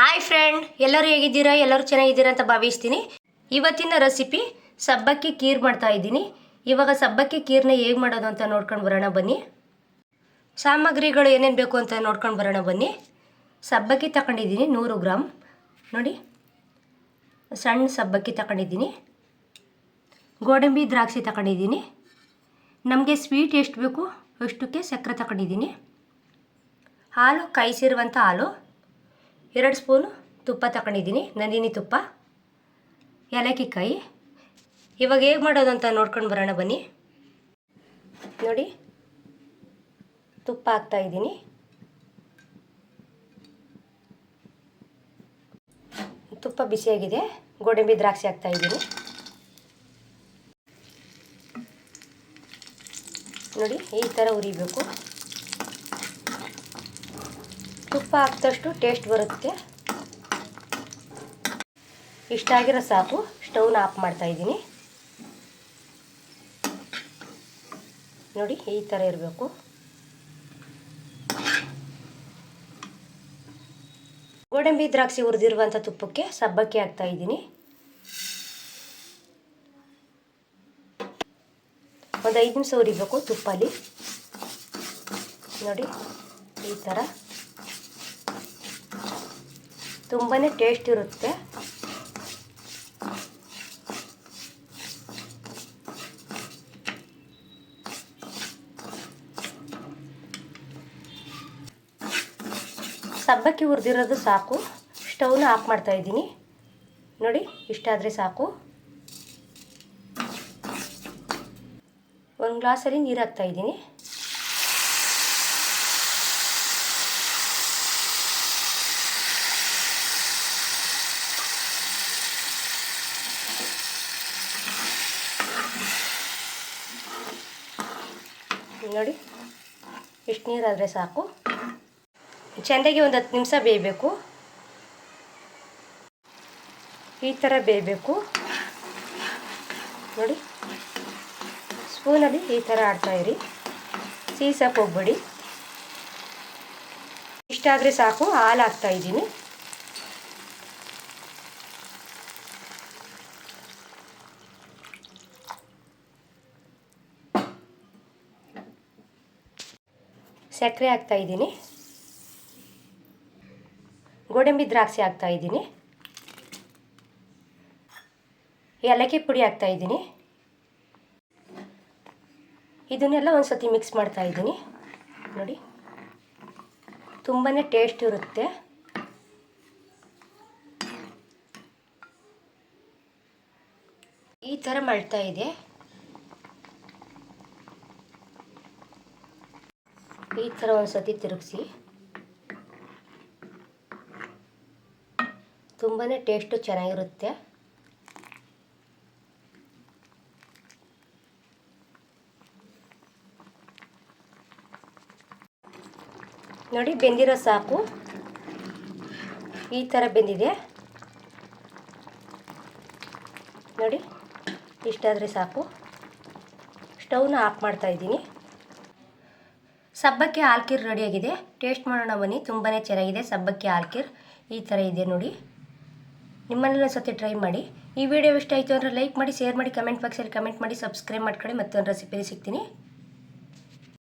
Hi friend ಎಲ್ಲರೂ ಹೇಗಿದ್ದೀರಾ? ಎಲ್ಲರೂ ಚೆನ್ನಾಗಿದ್ದೀರಾ ಅಂತ ಭಾವಿಸ್ತೀನಿ. ಇವತ್ತಿನ ರೆಸಿಪಿ ಸಬ್ಬಕ್ಕಿ ಕೀರ್ ಮಾಡ್ತಾ ಇದ್ದೀನಿ. ಇವಾಗ ಸಬ್ಬಕ್ಕಿ ಕೀರ್ನ ಹೇಗೆ ಮಾಡೋದು ಅಂತ ನೋಡ್ಕೊಂಡು ಬರೋಣ ಬನ್ನಿ. ಸಾಮಗ್ರಿಗಳು ಏನೇನು ಬೇಕು ಅಂತ ನೋಡ್ಕೊಂಡು ಬರೋಣ ಬನ್ನಿ. ಸಬ್ಬಕ್ಕಿ ತಗೊಂಡಿದ್ದೀನಿ ನೂರು ಗ್ರಾಮ್ ನೋಡಿ. ಸಣ್ಣ ಸಬ್ಬಕ್ಕಿ ತಗೊಂಡಿದ್ದೀನಿ. ಗೋಡಂಬಿ ದ್ರಾಕ್ಷಿ ತಗೊಂಡಿದ್ದೀನಿ. ನಮಗೆ ಸ್ವೀಟ್ ಎಷ್ಟು ಬೇಕು ಅಷ್ಟಕ್ಕೆ ಸಕ್ಕರೆ ತಗೊಂಡಿದ್ದೀನಿ. ಹಾಲು ಕಾಯಿಸಿರುವಂಥ ಹಾಲು. ಎರಡು ಸ್ಪೂನು ತುಪ್ಪ ತಗೊಂಡಿದ್ದೀನಿ. ನಂದಿನಿ ತುಪ್ಪ ಏಲಕ್ಕಿಕಾಯಿ ಇವಾಗ ಹೇಗೆ ಮಾಡೋದು ಅಂತ ನೋಡ್ಕೊಂಡು ಬರೋಣ ಬನ್ನಿ. ನೋಡಿ, ತುಪ್ಪ ಹಾಕ್ತಾ ಇದ್ದೀನಿ. ತುಪ್ಪ ಬಿಸಿಯಾಗಿದೆ, ಗೋಡಂಬಿ ದ್ರಾಕ್ಷಿ ಹಾಕ್ತಾ ಇದ್ದೀನಿ. ನೋಡಿ, ಈ ಥರ ಉರಿಬೇಕು ತುಪ್ಪ ಹಾಕಿದಷ್ಟು ಟೇಸ್ಟ್ ಬರುತ್ತೆ. ಇಷ್ಟ ಆಗಿರೋ ಸಾಕು ಸ್ಟವ್ನ ಆಫ್ ಮಾಡ್ತಾ ಇದ್ದೀನಿ. ನೋಡಿ, ಈ ಥರ ಇರಬೇಕು. ಗೋಡಂಬಿ ದ್ರಾಕ್ಷಿ ಹುರಿದಿರುವಂಥ ತುಪ್ಪಕ್ಕೆ ಸಬ್ಬಕ್ಕಿ ಹಾಕ್ತಾ ಇದ್ದೀನಿ. ಒಂದು ಐದು ನಿಮಿಷ ಉರಿಬೇಕು ತುಪ್ಪಲ್ಲಿ. ನೋಡಿ, ಈ ಥರ ತುಂಬಾ ಟೇಸ್ಟ್ ಇರುತ್ತೆ. ಸಬ್ಬಕ್ಕಿ ಹುರಿದಿರೋದು ಸಾಕು. ಸ್ಟವ್ನ ಆಫ್ ಮಾಡ್ತಾ ಇದ್ದೀನಿ. ನೋಡಿ ಇಷ್ಟಾದರೆ ಸಾಕು. ಒಂದು ಗ್ಲಾಸಲ್ಲಿ ನೀರು ಹಾಕ್ತಾ ನೋಡಿ. ಇಷ್ಟು ನೀರಾದರೆ ಸಾಕು. ಚೆಂದಾಗಿ ಒಂದು ಹತ್ತು ನಿಮಿಷ ಬೇಯಬೇಕು. ಈ ಥರ ಬೇಯಬೇಕು. ನೋಡಿ. ಸ್ಪೂನಲ್ಲಿ ಈ ಥರ ಆಡ್ತಾಯಿರಿ ಸೀಸಕ್ಕೆ ಹೋಗ್ಬೇಡಿ. ಇಷ್ಟಾದರೆ ಸಾಕು, ಹಾಲು ಹಾಕ್ತಾ ಸಕ್ಕರೆ ಹಾಕ್ತಾ ಇದ್ದೀನಿ. ಗೋಡಂಬಿ ದ್ರಾಕ್ಷಿ ಹಾಕ್ತಾ ಇದ್ದೀನಿ. ಏಲಕ್ಕಿ ಪುಡಿ ಹಾಕ್ತಾ ಇದ್ದೀನಿ. ಇದನ್ನೆಲ್ಲ ಒಂದು ಸತಿ ಮಿಕ್ಸ್ ಮಾಡ್ತಾ ಇದ್ದೀನಿ. ನೋಡಿ. ತುಂಬಾ ಟೇಸ್ಟ್ ಇರುತ್ತೆ. ಈ ಥರ ಮಾಡ್ತಾ ಈ ಥರ ಒಂದು ಸತಿ ತಿರುಗಿಸಿ. ತುಂಬಾ ಟೇಸ್ಟು ಚೆನ್ನಾಗಿರುತ್ತೆ. ನೋಡಿ, ಬೆಂದಿರೋ ಸಾಕು. ಈ ಥರ ಬೆಂದಿದೆ. ನೋಡಿ, ಇಷ್ಟಾದರೆ ಸಾಕು. ಸ್ಟವ್ನ ಆಫ್ ಮಾಡ್ತಾ ಇದ್ದೀನಿ. ಸಬ್ಬಕ್ಕಿ ಆಲ್ಕಿರ್ ರೆಡಿಯಾಗಿದೆ ಟೇಸ್ಟ್ ಮಾಡೋಣ ಬನ್ನಿ. ತುಂಬಾ ಚೆನ್ನಾಗಿದೆ ಸಬ್ಬಕ್ಕಿ ಆಲ್ಕಿರ್. ಈ ಥರ ಇದೆ ನೋಡಿ. ನಿಮ್ಮನ್ನೆಲ್ಲ ಸತಿ ಟ್ರೈ ಮಾಡಿ. ಈ ವಿಡಿಯೋ ಇಷ್ಟ ಆಯಿತು ಅಂದರೆ ಲೈಕ್ ಮಾಡಿ ಶೇರ್ ಮಾಡಿ ಕಮೆಂಟ್ ಬಾಕ್ಸಲ್ಲಿ ಕಮೆಂಟ್ ಮಾಡಿ ಸಬ್ಸ್ಕ್ರೈಬ್ ಮಾಡ್ಕೊಳ್ಳಿ. ಮತ್ತೊಂದು ರೆಸಿಪಿಲಿ ಸಿಗ್ತೀನಿ.